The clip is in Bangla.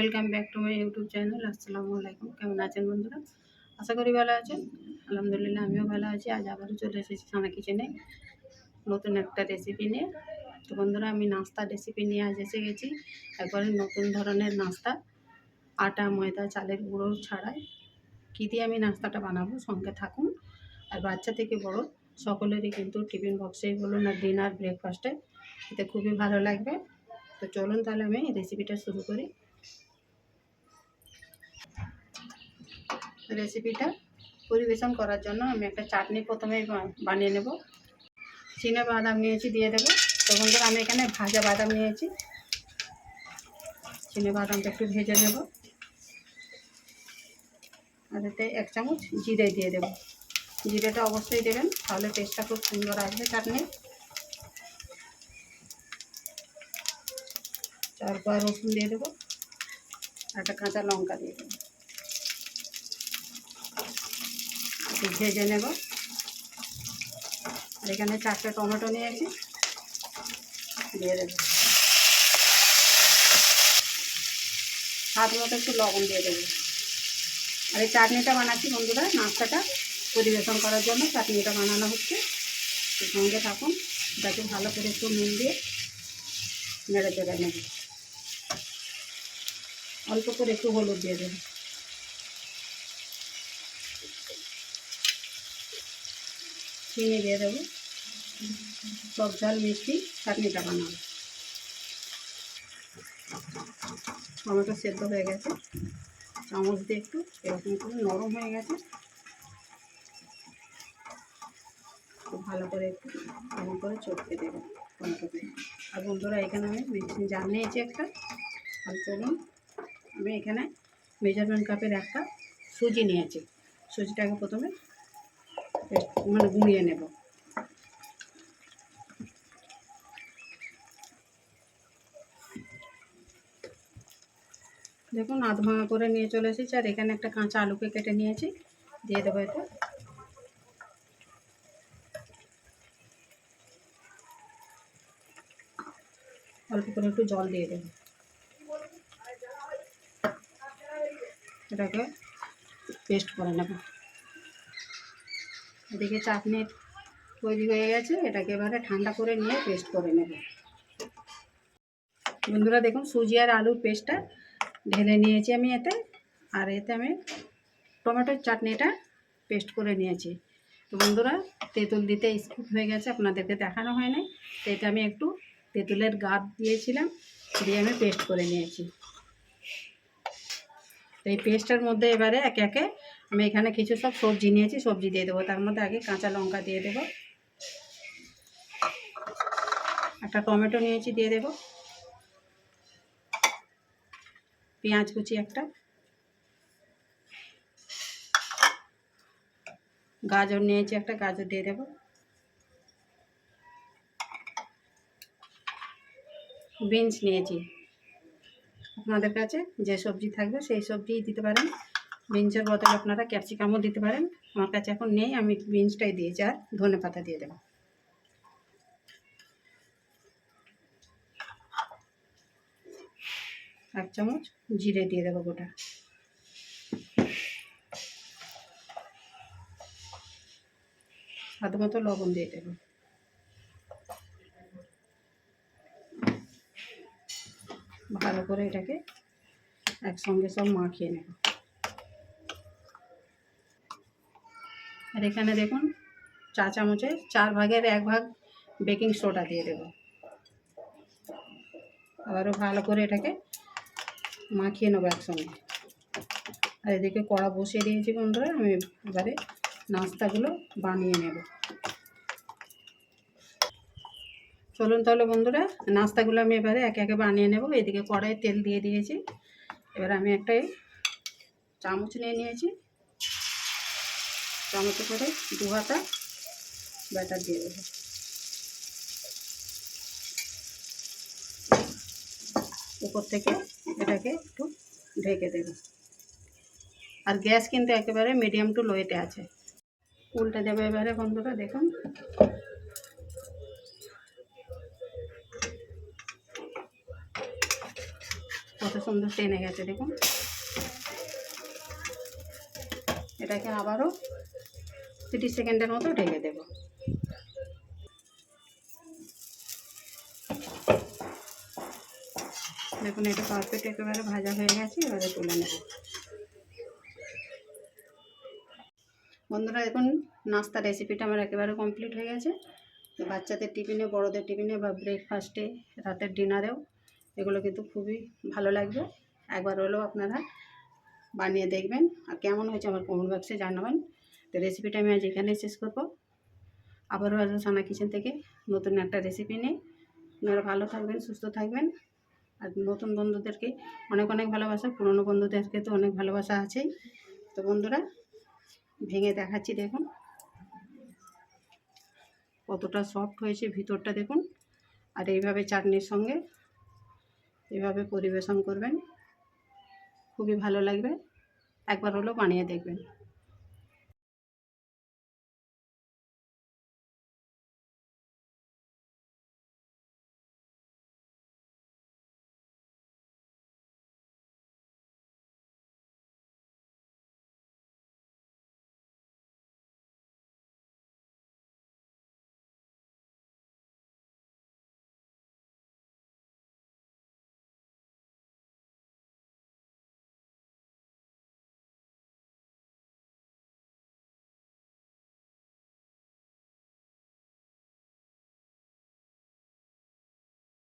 Welcome back to my YouTube channel, আসসালামু আলাইকুম। কেমন আছেন বন্ধুরা? আশা করি ভালো আছেন। আলহামদুলিল্লাহ, আমিও ভালো আছি। আজ আবারও চলে এসেছি সানা কিচেনে নতুন একটা রেসিপি নিয়ে। তো বন্ধুরা, আমি নাস্তা রেসিপি নিয়ে আজ এসে গেছি। একবারে নতুন ধরনের নাস্তা। আটা, ময়দা, চালের গুঁড়ো ছাড়াই। কী দিয়ে আমি নাস্তাটা বানাবো সঙ্গে থাকুন। আর বাচ্চা থেকে বড়, সকলেরই কিন্তু টিফিন বক্সেই বলুন আর ডিনার ব্রেকফাস্টে খেতে খুবই ভালো লাগবে। তো চলুন তাহলে আমি রেসিপিটা শুরু করি। রেসিপিটা পরিবেশন করার জন্য আমি একটা চাটনি প্রথমে বানিয়ে নেব। চিনে বাদাম নিয়েছি দিয়ে দেবো। তো বন্ধুরা, আমি এখানে ভাজা বাদাম নিয়েছি। চিনে বাদামটা একটু ভেজে নেব। আর এতে এক চামচ জিরে দিয়ে দেবো। জিরেটা অবশ্যই দেবেন, তাহলে টেস্টটা খুব সুন্দর আসবে চাটনি। তারপর রসুন দিয়ে দেবো। একটা কাঁচা লঙ্কা দিয়ে দেবো। ভেজে নেব। আর এখানে চারটে টমেটো নিয়েছি। দিয়ে দেবো। স্বাদ মতো একটু লবণ দিয়ে দেবো। আর এই চাটনিটা বানাচ্ছি বন্ধুরা, নাস্তাটা পরিবেশন করার জন্য। চাটনিটা বানানো হচ্ছে। সঙ্গে থাকুন এটাকে ভালো করে একটু নুন দিয়ে নেড়ে চেড়ে নেব অল্প করে একটু হলুদ দিয়ে দেবো। চিনি দিয়ে দেবো। টক ঝাল, মিষ্টি, চাটনিটা বানাবো। টমেটো সেদ্ধ হয়ে গেছে। চামচ দিয়ে একটু এরকম করে নরম হয়ে গেছে। খুব ভালো করে একটু এরকম করে চটকে দেবো টমেটোতে আর বন্ধুরা, এখানে আমি মিক্সিং জানিয়েছি একটা। চলুন আমি এখানে মেজারমেন্ট কাপের একটা সুজি নিয়েছি। সুজিটাকে প্রথমে মানে গুঁড়িয়ে নেব। দেখুন আধ ভাঙা করে নিয়ে চলে এসেছি, আর এখানে একটা কাঁচা আলুকে কেটে নিয়েছি। দিয়ে দেবো এতে। অল্প করে একটু জল দিয়ে দেবো। এটাকে পেস্ট করে নেব। এদিকে চাটনি তৈরি হয়ে গেছে, এটাকে এবারে ঠান্ডা করে নিয়ে পেস্ট করে নেব। বন্ধুরা দেখুন, সুজি আর আলুর পেস্টটা ঢেলে নিয়েছি আমি এতে, আর এতে আমি টমেটোর চাটনিটা পেস্ট করে নিয়েছি। তো বন্ধুরা, তেঁতুল দিতে স্কুপ হয়ে গেছে, আপনাদেরকে দেখানো হয় নাই তো এতে আমি একটু তেঁতুলের গাদ দিয়েছিলাম, দিয়ে আমি পেস্ট করে নিয়েছি। এই পেস্টের মধ্যে এবারে একে একে আমি এখানে কিছু সব সবজি নিয়েছি, সবজি দিয়ে দেবো। তার মধ্যে আগে কাঁচা লঙ্কা দিয়ে দেবো। একটা টমেটো নিয়েছি, দিয়ে দেবো। পেঁয়াজ কুচি একটা। গাজর নিয়েছি একটা, গাজর দিয়ে দেবো। বিনস নিয়েছি। আপনাদের কাছে যে সবজি থাকবে সেই সবজিই দিতে পারেন। বিনসের বদলে আপনারা ক্যাপসিকামও দিতে পারেন। আমার কাছে এখন নেই, আমি বিনসটাই দিয়েছি আর ধনে পাতা দিয়ে দেবো। এক চামচ জিরে দিয়ে দেবো গোটা। স্বাদ মতো লবণ দিয়ে দেবো। ভালো করে এটাকে একসঙ্গে সব মাখিয়ে নেব। আর এখানে দেখুন চা চামচে চার ভাগের এক ভাগ বেকিং সোডা দিয়ে দেবো। আবারও ভালো করে এটাকে মাখিয়ে নেব একসঙ্গে। আর এদিকে কড়া বসিয়ে দিয়েছি বন্ধুরা, আমি এবারে নাস্তাগুলো বানিয়ে নেব। চলুন তাহলে বন্ধুরা, নাস্তাগুলো আমি এবারে একে একে বানিয়ে নেব। এদিকে কড়াই তেল দিয়ে দিয়েছি। এবার আমি একটা এই চামচ নিয়ে নিয়েছি। চামচে করে দু হাতা ব্যাটার দিয়ে দেবো। উপর থেকে এটাকে একটু ঢেকে দেব। আর গ্যাস কিন্তু একেবারে মিডিয়াম টু লোয়েতে আছে। উল্টে দেবে এবারে বন্ধুরা, দেখুন। কত সুন্দর টেনে গেছে, দেখুন। এটাকে আবারও তিরিশ সেকেন্ডের মতো ঢেকে দেবো। দেখুন, এটা পারফেক্ট একেবারে ভাজা হয়ে গেছে, এবারে তুলে নেব। বন্ধুরা, দেখুন নাস্তা রেসিপিটা আমার একেবারে কমপ্লিট হয়ে গেছে। বাচ্চাদের টিফিনে, বড়োদের টিফিনে বা ব্রেকফাস্টে রাতের ডিনারেও এগুলো কিন্তু খুবই ভালো লাগবে। একবার হলেও আপনারা বানিয়ে দেখবেন। আর কেমন হয়েছে আমার কমেন্ট বক্সে জানাবেন। তো রেসিপিটা আমি আজ এখানেই শেষ করব। আবারও আসব সানা কিচেন থেকে নতুন একটা রেসিপি নিয়ে। আপনারা ভালো থাকবেন, সুস্থ থাকবেন। আর নতুন বন্ধুদেরকে অনেক অনেক ভালোবাসা, পুরনো বন্ধুদেরকে তো অনেক ভালোবাসা আছেই। তো বন্ধুরা, ভেঙে দেখাচ্ছি দেখুন। কতটা সফট হয়েছে ভিতরটা দেখুন। আর এইভাবে চাটনির সঙ্গে এইভাবে পরিবেশন করবেন। খুবই ভালো লাগবে। একবার হলেও বানিয়ে দেখবেন।